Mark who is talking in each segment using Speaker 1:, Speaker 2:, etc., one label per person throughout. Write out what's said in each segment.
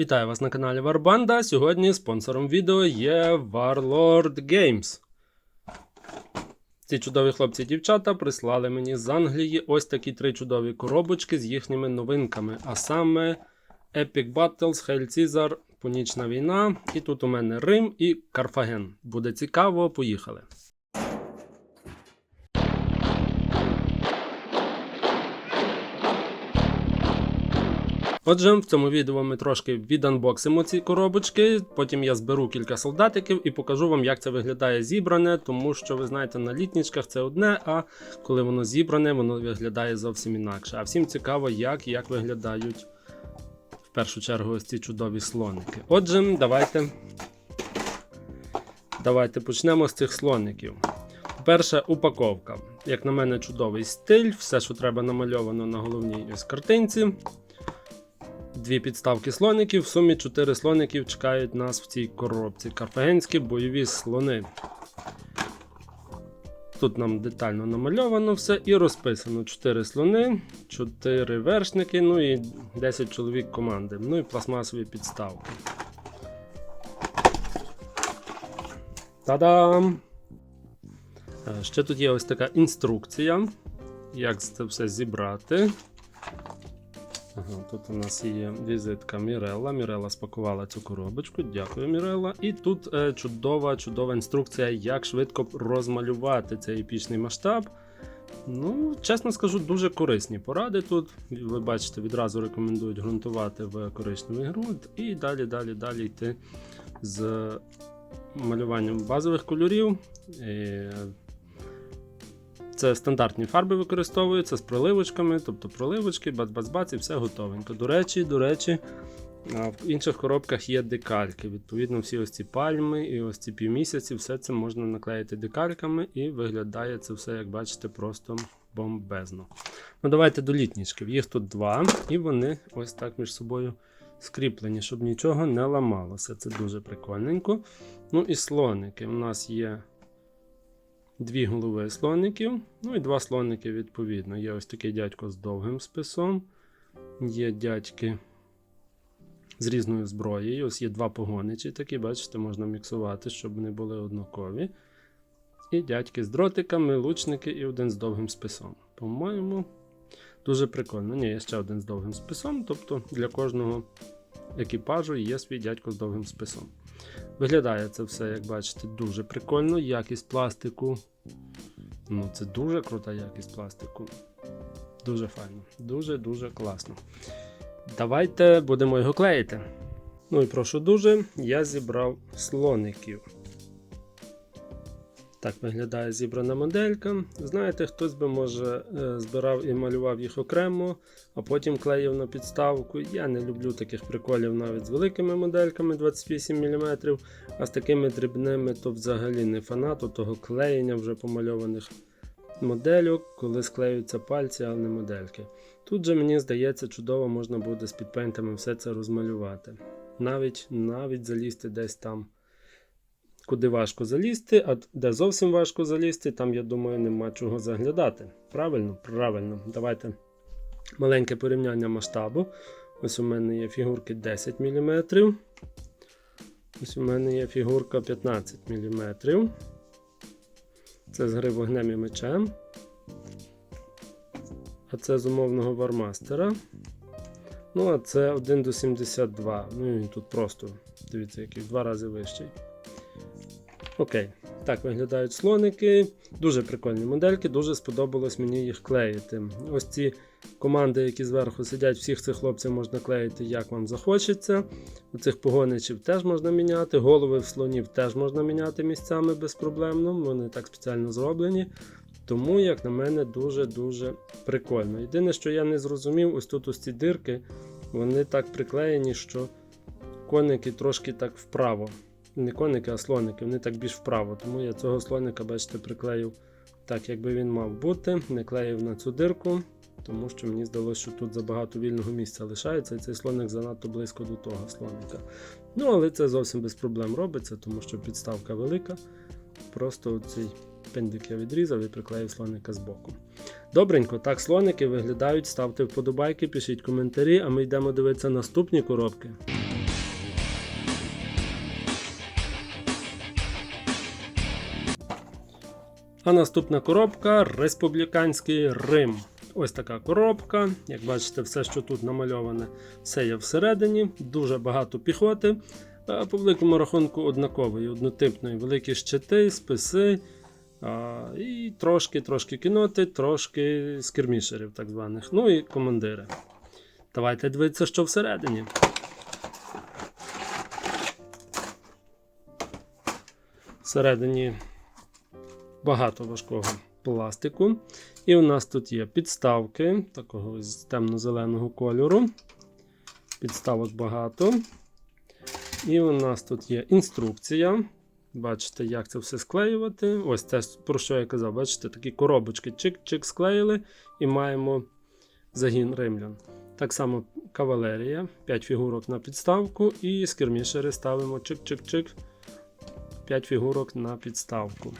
Speaker 1: Вітаю вас на каналі Warbanda. Сьогодні спонсором відео є Warlord Games. Ці чудові хлопці і дівчата прислали мені з Англії ось такі три чудові коробочки з їхніми новинками. А саме Epic Battles, Hail Caesar, Понічна війна. І тут у мене Рим і Карфаген. Буде цікаво, поїхали. Отже, в цьому відео ми трошки віданбоксимо ці коробочки, потім я зберу кілька солдатиків і покажу вам, як це виглядає зібране, тому що ви знаєте, на літнічках це одне, а коли воно зібране, воно виглядає зовсім інакше. А всім цікаво, як, як виглядають в першу чергу ось ці чудові слоники. Отже, давайте, давайте почнемо з цих слоників. Перша упаковка. Як на мене, чудовий стиль, все, що треба намальовано на головній ось картинці. Дві підставки слоників. В сумі 4 слоників чекають нас в цій коробці. Карфагенські бойові слони. Тут нам детально намальовано все і розписано 4 слони, 4 вершники, ну і 10 чоловік команди. Ну і пластмасові підставки. Та-дам! Е, Ще тут є ось така інструкція, як це все зібрати. Ага, тут у нас є візитка Мірелла. Мірелла спакувала цю коробочку. Дякую, Мірелла. І тут е, чудова, чудова інструкція, як швидко розмалювати цей епічний масштаб. Ну, чесно скажу, дуже корисні поради тут. Ви бачите, відразу рекомендують ґрунтувати в коричневий ґрунт і далі, далі, далі йти з малюванням базових кольорів. І це стандартні фарби використовуються з проливочками, тобто проливочки, бац-бац-бац і все готовенько. До речі, до речі, в інших коробках є декальки. Відповідно, всі ось ці пальми і ось ці півмісяці, все це можна наклеїти декальками і виглядає це все, як бачите, просто бомбезно. Ну, Давайте до літнічків. Їх тут два, і вони ось так між собою скріплені, щоб нічого не ламалося. Це дуже прикольненько. Ну і слоники. У нас є дві голови слоників, ну і два слоники відповідно. Є ось такий дядько з довгим списом, є дядьки з різною зброєю. Ось є два погоничі такі, бачите, можна міксувати, щоб вони були однакові. І дядьки з дротиками, лучники і один з довгим списом. По-моєму, дуже прикольно. Ні, є ще один з довгим списом, тобто для кожного екіпажу є свій дядько з довгим списом. Виглядає це все, як бачите, дуже прикольно. Якість пластику. Ну, це дуже крута якість пластику. Дуже файно. Дуже-дуже класно. Давайте будемо його клеїти. Ну і прошу дуже, я зібрав слоників. Так виглядає зібрана моделька. Знаєте, хтось би може е, збирав і малював їх окремо, а потім клеїв на підставку. Я не люблю таких приколів навіть з великими модельками 28 мм, а з такими дрібними то взагалі не фанат того клеєння вже помальованих модельок, коли склеюються пальці, але не модельки. Тут же мені здається, чудово можна буде з підпейнтами все це розмалювати. Навіть, навіть залізти десь там куди важко залізти, а де зовсім важко залізти, там, я думаю, нема чого заглядати. Правильно? Правильно. Давайте маленьке порівняння масштабу. Ось у мене є фігурки 10 мм. Ось у мене є фігурка 15 мм. Це з гри вогнем і мечем. А це з умовного вармастера. Ну, а це 1 до 72. Ну і тут просто, дивіться, який в два рази вищий. Окей, так виглядають слоники. Дуже прикольні модельки, дуже сподобалось мені їх клеїти. Ось ці команди, які зверху сидять, всіх цих хлопців можна клеїти, як вам захочеться. У цих погоничів теж можна міняти, голови в слонів теж можна міняти місцями безпроблемно. Вони так спеціально зроблені. Тому, як на мене, дуже-дуже прикольно. Єдине, що я не зрозумів, ось тут ось ці дирки, вони так приклеєні, що коники трошки так вправо не коники, а слоники, вони так більш вправо. Тому я цього слоника, бачите, приклеїв так, якби він мав бути. Не клеїв на цю дирку, тому що мені здалося, що тут забагато вільного місця лишається, і цей слоник занадто близько до того слоника. Ну, але це зовсім без проблем робиться, тому що підставка велика. Просто цей пендик я відрізав і приклеїв слоника з боку. Добренько, так слоники виглядають. Ставте вподобайки, пишіть коментарі, а ми йдемо дивитися наступні коробки. А наступна коробка республіканський Рим. Ось така коробка. Як бачите, все, що тут намальоване, все є всередині. Дуже багато піхоти. По великому рахунку однакової, однотипної, великі щити, списи. А, і трошки трошки кіноти, трошки скірмішерів, так званих. Ну і командири. Давайте дивитися, що всередині. Всередині багато важкого пластику. І у нас тут є підставки такого ось темно-зеленого кольору. Підставок багато. І у нас тут є інструкція. Бачите, як це все склеювати. Ось те, про що я казав. Бачите, такі коробочки чик-чик склеїли і маємо загін римлян. Так само кавалерія, 5 фігурок на підставку, і скірмішери ставимо чик-чик-чик. 5 фігурок на підставку.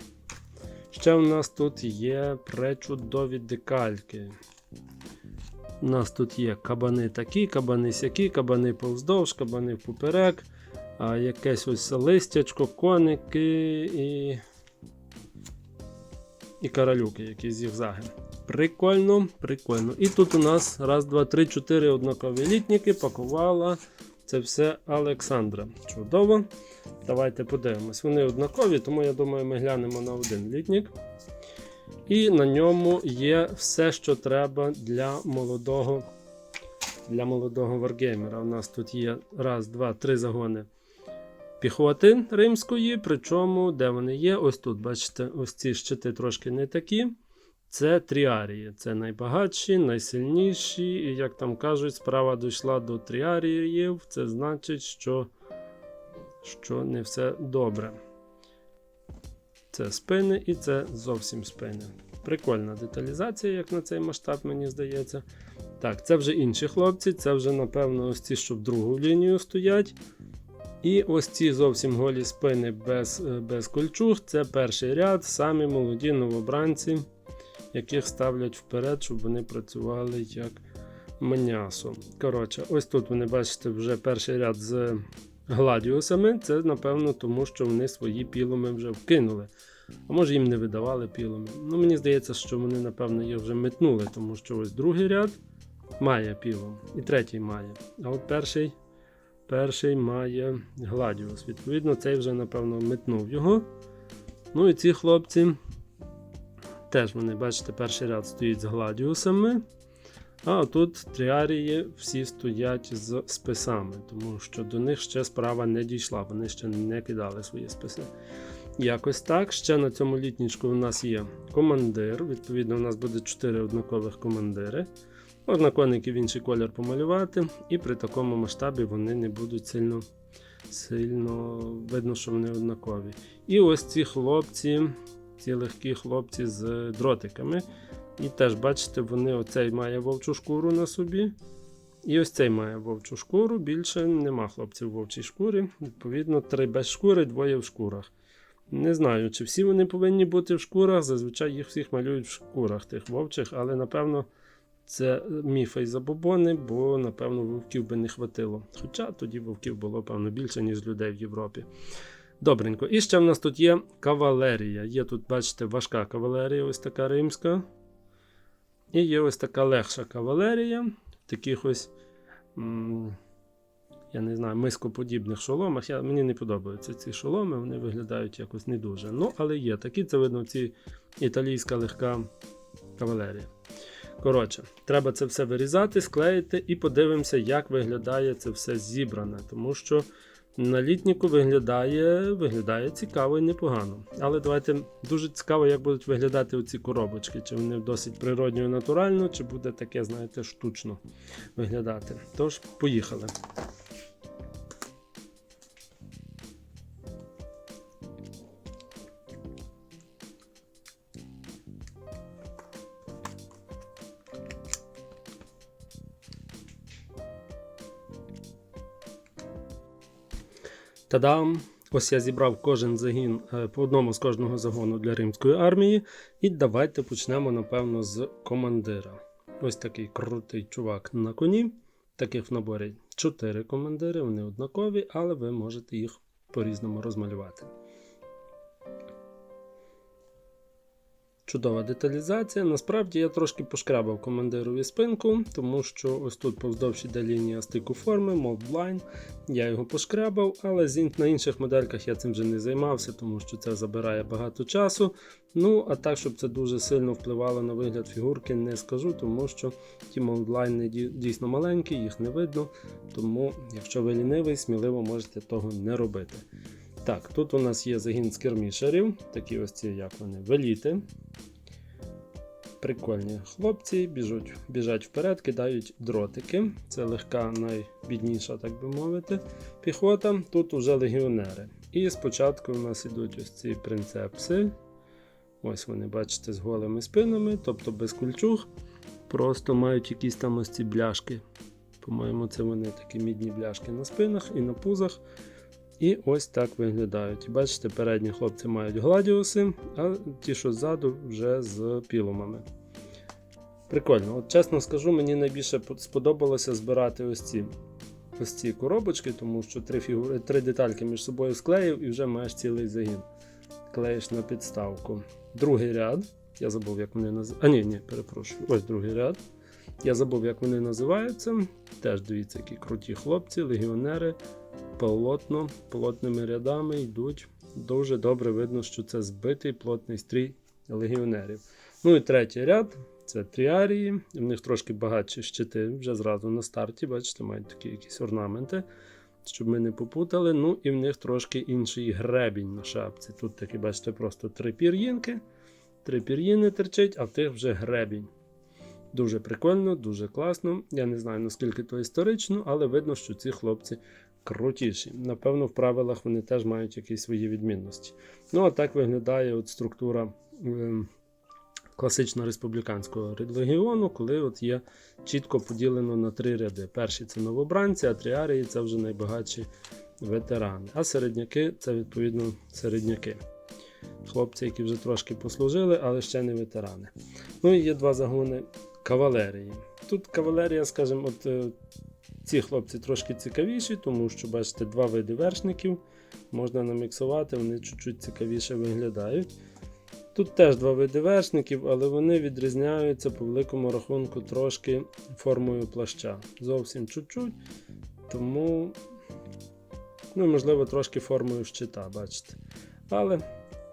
Speaker 1: Ще у нас тут є пречудові декальки. У нас тут є кабани такі, кабани сякі, кабани повздовж, кабани впоперек, а якесь ось листячко, коники і. І каралюки, які зігзаги. Прикольно, прикольно. І тут у нас раз, два, три, чотири однакові літніки пакувала це все Олександра. Чудово. Давайте подивимось. Вони однакові, тому я думаю, ми глянемо на один літнік. І на ньому є все, що треба для молодого для молодого варгеймера. У нас тут є раз, два, три загони піхоти римської. Причому, де вони є? Ось тут, бачите, ось ці щити трошки не такі. Це тріарії. Це найбагатші, найсильніші. І, як там кажуть, справа дійшла до тріаріїв. Це значить, що, що не все добре. Це спини і це зовсім спини. Прикольна деталізація, як на цей масштаб, мені здається. Так, це вже інші хлопці, це вже, напевно, ось ці, що в другу лінію стоять. І ось ці зовсім голі спини без без кольчуг. Це перший ряд, самі молоді новобранці, яких ставлять вперед, щоб вони працювали як м'ясо. Коротше, ось тут вони бачите вже перший ряд з гладіусами. Це, напевно, тому що вони свої піломи вже вкинули. А може їм не видавали піломи. Ну, Мені здається, що вони, напевно, їх вже метнули, тому що ось другий ряд має пілом, і третій має. А от перший перший має гладіус. Відповідно, цей вже, напевно, метнув його. Ну і ці хлопці теж вони, бачите, перший ряд стоїть з гладіусами. А тут тріарії всі стоять з списами, тому що до них ще справа не дійшла, вони ще не кидали свої списи. Якось так. Ще на цьому літнічку у нас є командир. Відповідно, у нас буде 4 однакових командири. Можна коників інший колір помалювати, і при такому масштабі вони не будуть сильно сильно видно, що вони однакові. І ось ці хлопці, ці легкі хлопці з дротиками. І теж, бачите, вони оцей має вовчу шкуру на собі. І ось цей має вовчу шкуру. Більше нема хлопців в вовчій шкурі. Відповідно, три без шкури, двоє в шкурах. Не знаю, чи всі вони повинні бути в шкурах. Зазвичай їх всіх малюють в шкурах тих вовчих, але напевно це міфи і забобони, бо, напевно, вовків би не хватило. Хоча тоді вовків було, певно, більше, ніж людей в Європі. Добренько. І ще в нас тут є кавалерія. Є тут, бачите, важка кавалерія, ось така римська. І є ось така легша кавалерія. В Таких ось. М я не знаю, мископодібних шоломах. Я, Мені не подобаються ці шоломи, вони виглядають якось не дуже. Ну, але є такі, це видно, ці італійська легка кавалерія. Коротше, треба це все вирізати, склеїти і подивимося, як виглядає це все зібране. Тому що на літніку виглядає виглядає цікаво і непогано. Але давайте дуже цікаво, як будуть виглядати оці коробочки. Чи вони досить природньо і натурально, чи буде таке, знаєте, штучно виглядати. Тож, поїхали. Та-дам! Ось я зібрав кожен загін е, по одному з кожного загону для римської армії. І давайте почнемо, напевно, з командира. Ось такий крутий чувак на коні. Таких в наборі 4 командири, вони однакові, але ви можете їх по-різному розмалювати. Чудова деталізація. Насправді я трошки пошкрабав командирові спинку, тому що ось тут повздовж іде лінія стику форми, Moldline. Я його пошкрабав, але на інших модельках я цим вже не займався, тому що це забирає багато часу. Ну, а так, щоб це дуже сильно впливало на вигляд фігурки, не скажу, тому що ті ді- дійсно маленькі, їх не видно. Тому, якщо ви лінивий, сміливо можете того не робити. Так, тут у нас є загін скермішерів, такі ось ці, як вони, веліти. Прикольні хлопці, біжуть, біжать вперед, кидають дротики. Це легка, найбідніша, так би мовити, піхота. Тут уже легіонери. І спочатку у нас ідуть ось ці принцепси. Ось вони, бачите, з голими спинами, тобто без кульчуг. Просто мають якісь там ось ці бляшки. По-моєму, це вони такі мідні бляшки на спинах і на пузах. І ось так виглядають. Бачите, передні хлопці мають гладіуси, а ті, що ззаду, вже з пілумами. Прикольно. От чесно скажу, мені найбільше сподобалося збирати ось ці, ось ці коробочки, тому що три, фігури, три детальки між собою склеїв і вже маєш цілий загін. Клеїш на підставку. Другий ряд. Я забув, як вони називаються. А ні, ні, перепрошую. Ось другий ряд. Я забув, як вони називаються. Теж дивіться, які круті хлопці, легіонери полотно, плотними рядами йдуть. Дуже добре видно, що це збитий плотний стрій легіонерів. Ну і третій ряд це тріарії. В них трошки багатші щити вже зразу на старті. Бачите, мають такі якісь орнаменти, щоб ми не попутали. Ну і в них трошки інший гребінь на шапці. Тут такі, бачите, просто три пір'їнки, три пір'їни терчить, а в тих вже гребінь. Дуже прикольно, дуже класно. Я не знаю наскільки то історично, але видно, що ці хлопці крутіші. Напевно, в правилах вони теж мають якісь свої відмінності. Ну, а так виглядає от структура ем, класично республіканського легіону, коли от є чітко поділено на три ряди. Перші це новобранці, а тріарії це вже найбагатші ветерани. А середняки це відповідно середняки. Хлопці, які вже трошки послужили, але ще не ветерани. Ну і є два загони кавалерії. Тут кавалерія, скажімо, от е, ці хлопці трошки цікавіші, тому що, бачите, два види вершників можна наміксувати, вони чуть-чуть цікавіше виглядають. Тут теж два види вершників, але вони відрізняються по великому рахунку трошки формою плаща. Зовсім чуть-чуть. Тому, ну, можливо, трошки формою щита, бачите. Але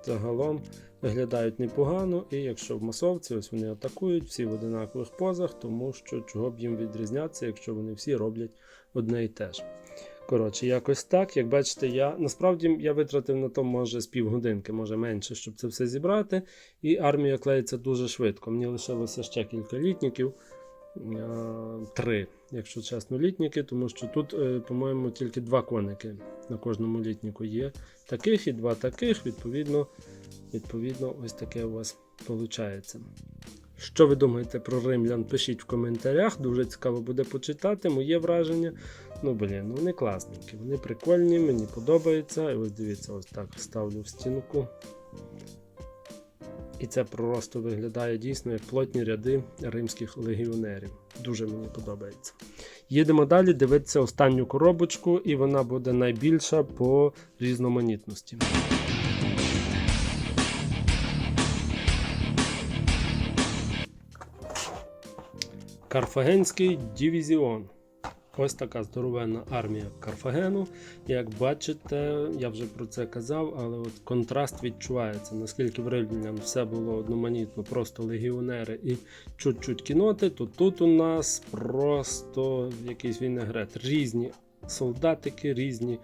Speaker 1: загалом виглядають непогано, і якщо в масовці ось вони атакують всі в одинакових позах, тому що чого б їм відрізнятися, якщо вони всі роблять одне і те ж. Коротше, якось так. Як бачите, я насправді я витратив на то може з півгодинки, може менше, щоб це все зібрати. І армія клеїться дуже швидко. Мені лишилося ще кілька літників. Е, Три, якщо чесно, літніки, тому що тут, е, по-моєму, тільки два коники на кожному літніку є. Таких і два таких, відповідно, відповідно, ось таке у вас виходить. Що ви думаєте про римлян? Пишіть в коментарях, дуже цікаво буде почитати моє враження. Ну, блін, ну вони класненькі, вони прикольні, мені подобається. І ось дивіться, ось так ставлю в стінку. І це просто виглядає дійсно як плотні ряди римських легіонерів. Дуже мені подобається. Їдемо далі дивитися останню коробочку, і вона буде найбільша по різноманітності. Карфагенський дивізіон. Ось така здоровенна армія Карфагену. Як бачите, я вже про це казав, але от контраст відчувається, наскільки в Римлян все було одноманітно, просто легіонери і чуть-чуть кіноти, то тут у нас просто якийсь вінегрет. Різні солдатики, різні,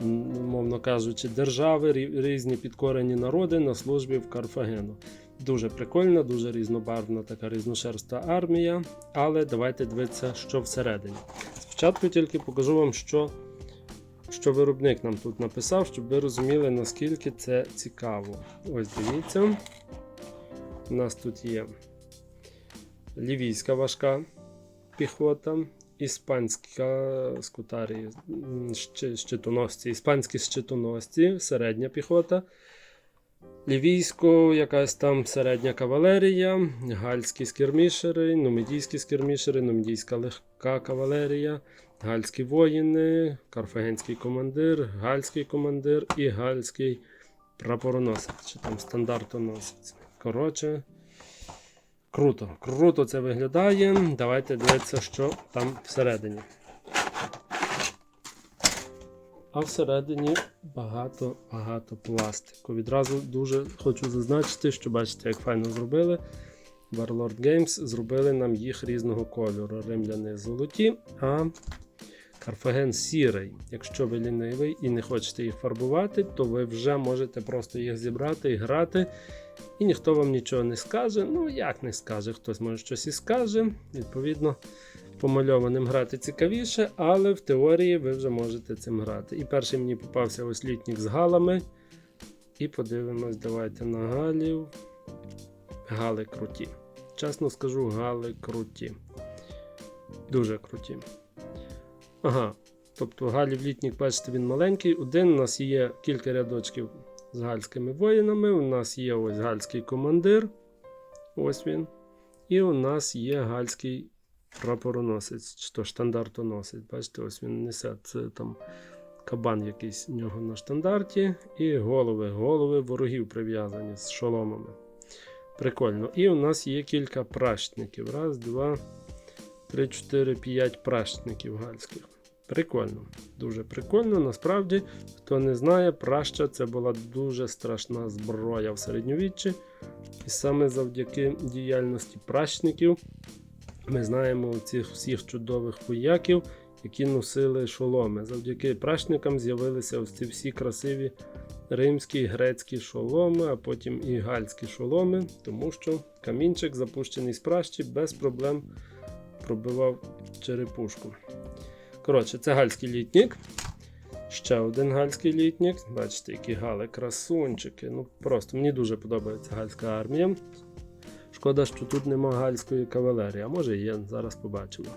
Speaker 1: мовно кажучи, держави, різні підкорені народи на службі в Карфагену. Дуже прикольна, дуже різнобарвна така різношерста армія. Але давайте дивитися, що всередині. Спочатку тільки покажу вам, що, що виробник нам тут написав, щоб ви розуміли, наскільки це цікаво. Ось дивіться. У нас тут є лівійська важка піхота, іспанська скутарі, щитоносці, іспанські щитоносці, середня піхота. Лівійсько, якась там середня кавалерія, гальські скірмішери, нумідійські скірмішери, нумідійська легка кавалерія, гальські воїни, карфагенський командир, гальський командир і гальський прапороносець, чи там стандартоносець. Коротше, Круто, круто це виглядає. Давайте дивитися, що там всередині. А всередині багато-багато пластику. Відразу дуже хочу зазначити, що бачите, як файно зробили. Warlord Games зробили нам їх різного кольору. Римляни золоті, а Карфаген сірий. Якщо ви лінивий і не хочете їх фарбувати, то ви вже можете просто їх зібрати і грати. І ніхто вам нічого не скаже. Ну, як не скаже, хтось може щось і скаже. Відповідно, помальованим грати цікавіше, але в теорії ви вже можете цим грати. І перший мені попався ось літнік з галами. І подивимось, давайте на галів. Гали круті. Чесно скажу, гали круті. Дуже круті. Ага. Тобто галів літнік, бачите, він маленький. Один у нас є кілька рядочків з гальськими воїнами. У нас є ось гальський командир. Ось він. І у нас є гальський прапороносець, чи то штандартоносець. Бачите, ось він несе це там кабан якийсь у нього на штандарті. І голови, голови ворогів прив'язані з шоломами. Прикольно. І у нас є кілька пращників. Раз, два, три, чотири, п'ять пращників гальських. Прикольно, дуже прикольно. Насправді, хто не знає, праща це була дуже страшна зброя в середньовіччі. І саме завдяки діяльності пращників ми знаємо цих всіх чудових вояків, які носили шоломи. Завдяки пращникам з'явилися ось ці всі красиві римські і грецькі шоломи, а потім і гальські шоломи, тому що камінчик, запущений з пращі, без проблем пробивав черепушку. Коротше, це гальський літнік. Ще один гальський літнік. Бачите, які гали, красунчики. Ну просто мені дуже подобається гальська армія. Шкода, що тут нема гальської кавалерії, а може є, зараз побачимо.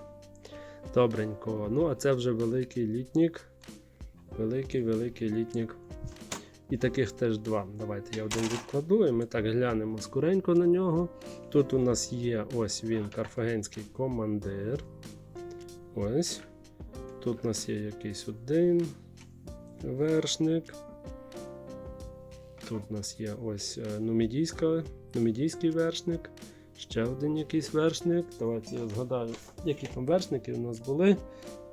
Speaker 1: Добренько. Ну, а це вже великий літнік. Великий великий літнік. І таких теж два. Давайте я один відкладу, і ми так глянемо скоренько на нього. Тут у нас є ось він, карфагенський командир. Ось. Тут у нас є якийсь один вершник. Тут у нас є ось е, нумідійська, нумідійський вершник. Ще один якийсь вершник. Давайте я згадаю, які там вершники у нас були.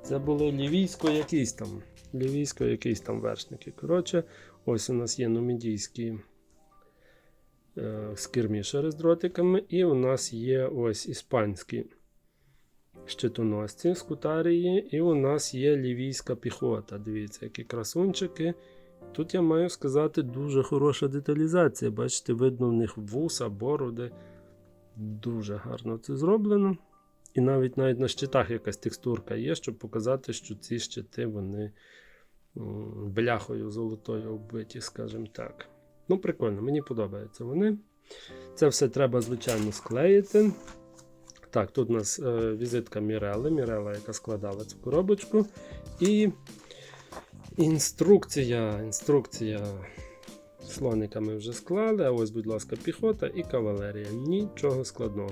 Speaker 1: Це були лівійсько якісь там. Лівійсько якісь там вершники. Коротше, ось у нас є нумідійські е, скірмішери з дротиками, і у нас є ось іспанські щитоносці з кутарії, і у нас є лівійська піхота. Дивіться, які красунчики. Тут я маю сказати дуже хороша деталізація. Бачите, видно в них вуса, бороди. Дуже гарно це зроблено. І навіть навіть на щитах якась текстурка є, щоб показати, що ці щити вони бляхою золотою оббиті, скажімо так. Ну, прикольно, мені подобаються вони. Це все треба, звичайно, склеїти. Так, тут у нас е, візитка Мірели, Мірела, яка складала цю коробочку. І інструкція. Інструкція. Слоника ми вже склали, а ось, будь ласка, піхота і кавалерія. Нічого складного.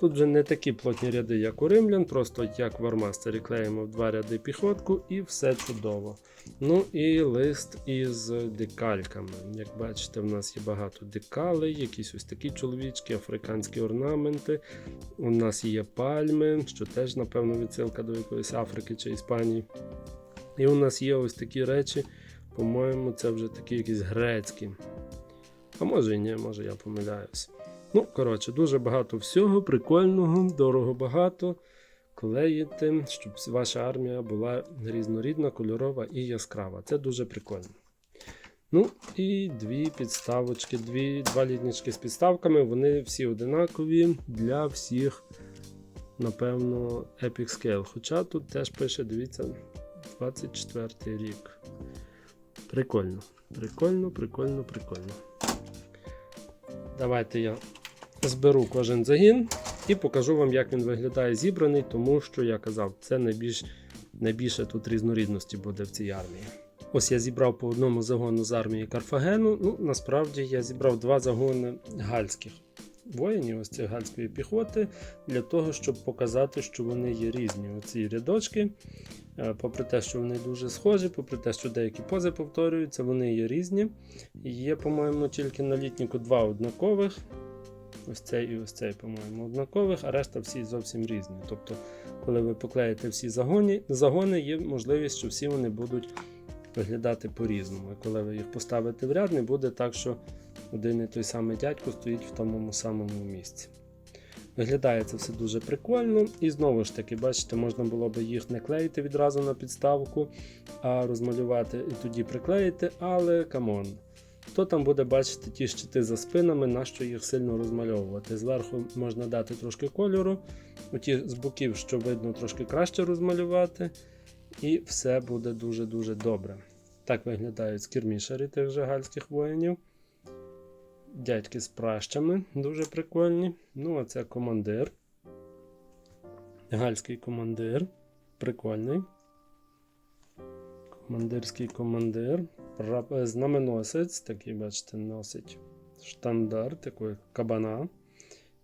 Speaker 1: Тут вже не такі плотні ряди, як у римлян, просто як в армастері клеїмо в два ряди піхотку і все чудово. Ну і лист із декальками. Як бачите, в нас є багато декалей, якісь ось такі чоловічки, африканські орнаменти. У нас є пальми, що теж, напевно, відсилка до якоїсь Африки чи Іспанії. І у нас є ось такі речі, по-моєму, це вже такі якісь грецькі. А може і ні, може я помиляюсь. Ну, коротше, дуже багато всього, прикольного, дорого багато. Клеїти, щоб ваша армія була різнорідна, кольорова і яскрава. Це дуже прикольно. Ну, і дві підставочки, дві, два літнички з підставками, вони всі одинакові для всіх, напевно, Epic Scale. Хоча тут теж пише, дивіться, 24 рік. Прикольно. Прикольно, прикольно, прикольно. Давайте я зберу кожен загін і покажу вам, як він виглядає зібраний, тому що я казав, це найбільш, найбільше тут різнорідності буде в цій армії. Ось я зібрав по одному загону з армії Карфагену. Ну, насправді я зібрав два загони гальських воїнів, ось цієї гальської піхоти, для того, щоб показати, що вони є різні. Оці рядочки. Е, Попри те, що вони дуже схожі, попри те, що деякі пози повторюються, вони є різні. Є, по-моєму, тільки на літніку два однакових. ось цей і ось цей, по-моєму, однакових, а решта всі зовсім різні. Тобто, коли ви поклеїте всі загони, загони є можливість, що всі вони будуть виглядати по-різному. І коли ви їх поставите в ряд, не буде так, що один і той самий дядько стоїть в тому самому місці. Виглядає це все дуже прикольно. І знову ж таки, бачите, можна було би їх не клеїти відразу на підставку, а розмалювати і тоді приклеїти, але камон. Хто там буде бачити ті щити за спинами, нащо їх сильно розмальовувати. Зверху можна дати трошки кольору, оті з боків, що видно, трошки краще розмалювати, і все буде дуже-дуже добре. Так виглядають скірмішери тих же гальських воїнів. Дядьки з пращами дуже прикольні. Ну, а це командир. Гальський командир. Прикольний. Командирський командир. Е, Знаменосець, такий, бачите, носить штандарт, такий кабана.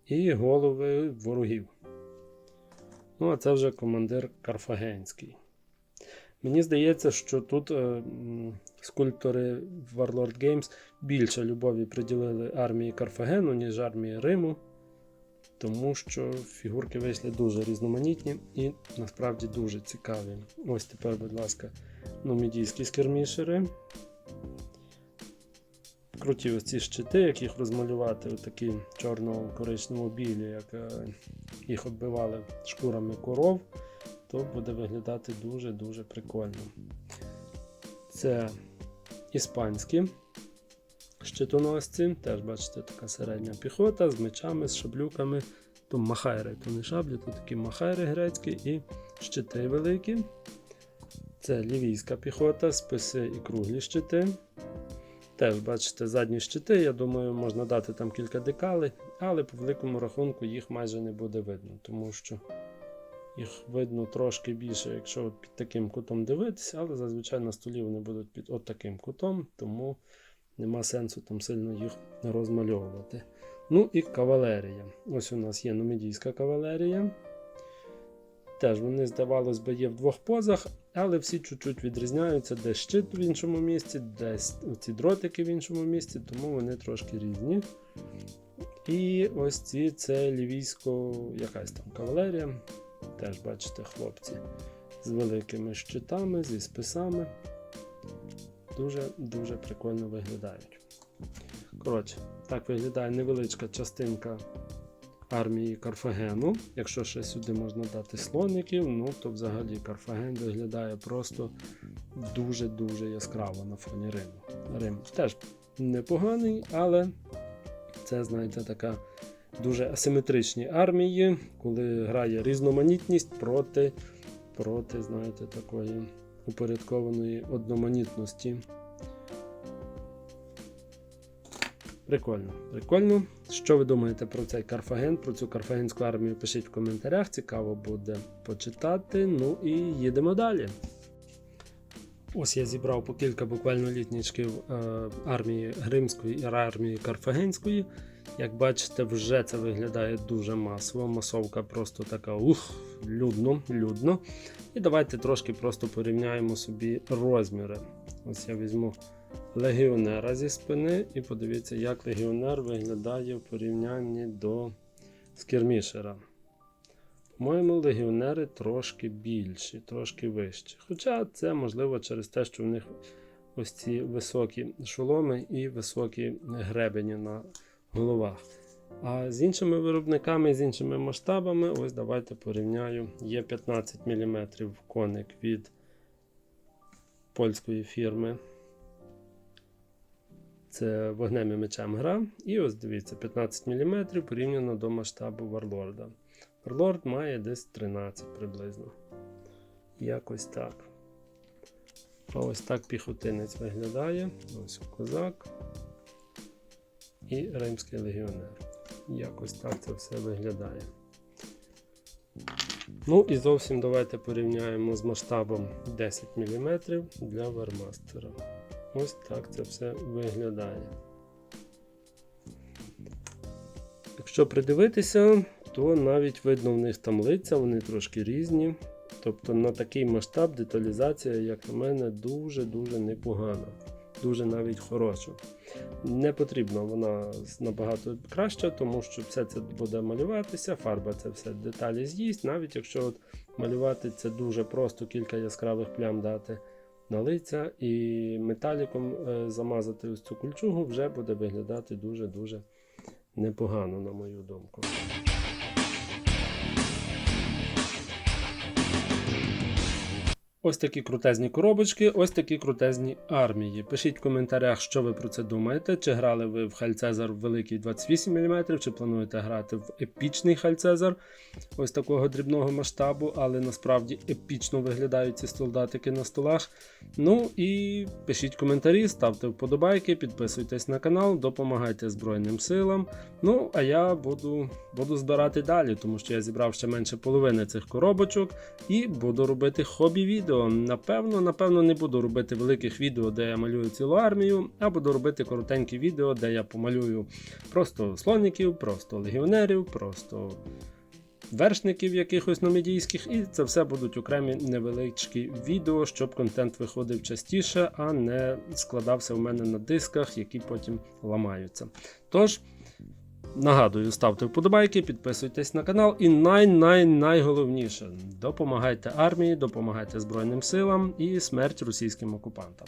Speaker 1: І голови ворогів. Ну, а це вже командир Карфагенський. Мені здається, що тут е, скульптори Warlord Games більше любові приділили армії Карфагену, ніж армії Риму, тому що фігурки вийшли дуже різноманітні і насправді дуже цікаві. Ось тепер, будь ласка, нумідійські скермішери. Круті ось ці щити, як їх розмалювати, отакі чорно-коричнево білі, як е, їх оббивали шкурами коров, то буде виглядати дуже-дуже прикольно. Це іспанські щитоносці, теж бачите, така середня піхота з мечами, з шаблюками. То махайри, то не шаблі, то такі махайри грецькі і щити великі. Це лівійська піхота, списи і круглі щити. Теж бачите задні щити, я думаю, можна дати там кілька декалей, але по великому рахунку їх майже не буде видно, тому що їх видно трошки більше, якщо під таким кутом дивитися, але зазвичай на столі вони будуть під от таким кутом, тому нема сенсу там сильно їх розмальовувати. Ну і кавалерія. Ось у нас є нумідійська кавалерія. Теж вони, здавалось би, є в двох позах, але всі чуть-чуть відрізняються, де щит в іншому місці, десь ці дротики в іншому місці, тому вони трошки різні. І ось ці це лівійсько якась там кавалерія. Теж бачите, хлопці з великими щитами, зі списами. Дуже-дуже прикольно виглядають. Коротше, так виглядає невеличка частинка армії Карфагену. Якщо ще сюди можна дати слоників, ну то взагалі Карфаген виглядає просто дуже-дуже яскраво на фоні Риму. Рим теж непоганий, але це, знаєте, така дуже асиметричні армії, коли грає різноманітність проти, проти знаєте, такої упорядкованої одноманітності. Прикольно, прикольно. Що ви думаєте про цей Карфаген, про цю карфагенську армію? Пишіть в коментарях, цікаво буде почитати. Ну і їдемо далі. Ось я зібрав по кілька буквально літнічків е, армії Римської і армії Карфагенської. Як бачите, вже це виглядає дуже масово. Масовка просто така ух, людно, людно. І давайте трошки просто порівняємо собі розміри. Ось я візьму легіонера зі спини і подивіться, як легіонер виглядає в порівнянні до скірмішера. По-моєму, легіонери трошки більші, трошки вищі. Хоча це можливо через те, що в них ось ці високі шоломи і високі гребені на головах. А з іншими виробниками, з іншими масштабами, ось давайте порівняю. Є 15 мм коник від польської фірми. Це вогнем і мечем гра. І ось дивіться, 15 мм порівняно до масштабу Варлорда. Варлорд має десь 13 приблизно. Якось так. А ось так піхотинець виглядає. Ось козак і Римський легіонер. Якось так це все виглядає. Ну і зовсім давайте порівняємо з масштабом 10 мм для Вермастера. Ось так це все виглядає. Якщо придивитися, то навіть видно в них там лиця, вони трошки різні. Тобто на такий масштаб деталізація, як на мене, дуже-дуже непогана. дуже навіть хорошу. Не потрібно, вона набагато краща, тому що все це буде малюватися, фарба це все деталі з'їсть, навіть якщо от малювати це дуже просто, кілька яскравих плям дати на лиця і металіком е, замазати ось цю кульчугу, вже буде виглядати дуже-дуже непогано, на мою думку. Ось такі крутезні коробочки, ось такі крутезні армії. Пишіть в коментарях, що ви про це думаєте. Чи грали ви в Хальцезар великий 28 мм, чи плануєте грати в епічний Хальцезар ось такого дрібного масштабу, але насправді епічно виглядають ці солдатики на столах. Ну і пишіть коментарі, ставте вподобайки, підписуйтесь на канал, допомагайте Збройним силам. Ну, а я буду, буду збирати далі, тому що я зібрав ще менше половини цих коробочок і буду робити хобі-відео. Напевно, напевно, не буду робити великих відео, де я малюю цілу армію, а буду робити коротенькі відео, де я помалюю просто слоніків, просто легіонерів, просто вершників якихось номедійських, і це все будуть окремі невеличкі відео, щоб контент виходив частіше, а не складався в мене на дисках, які потім ламаються. Тож. Нагадую, ставте вподобайки, підписуйтесь на канал і най-най-найголовніше допомагайте армії, допомагайте Збройним силам і смерть російським окупантам.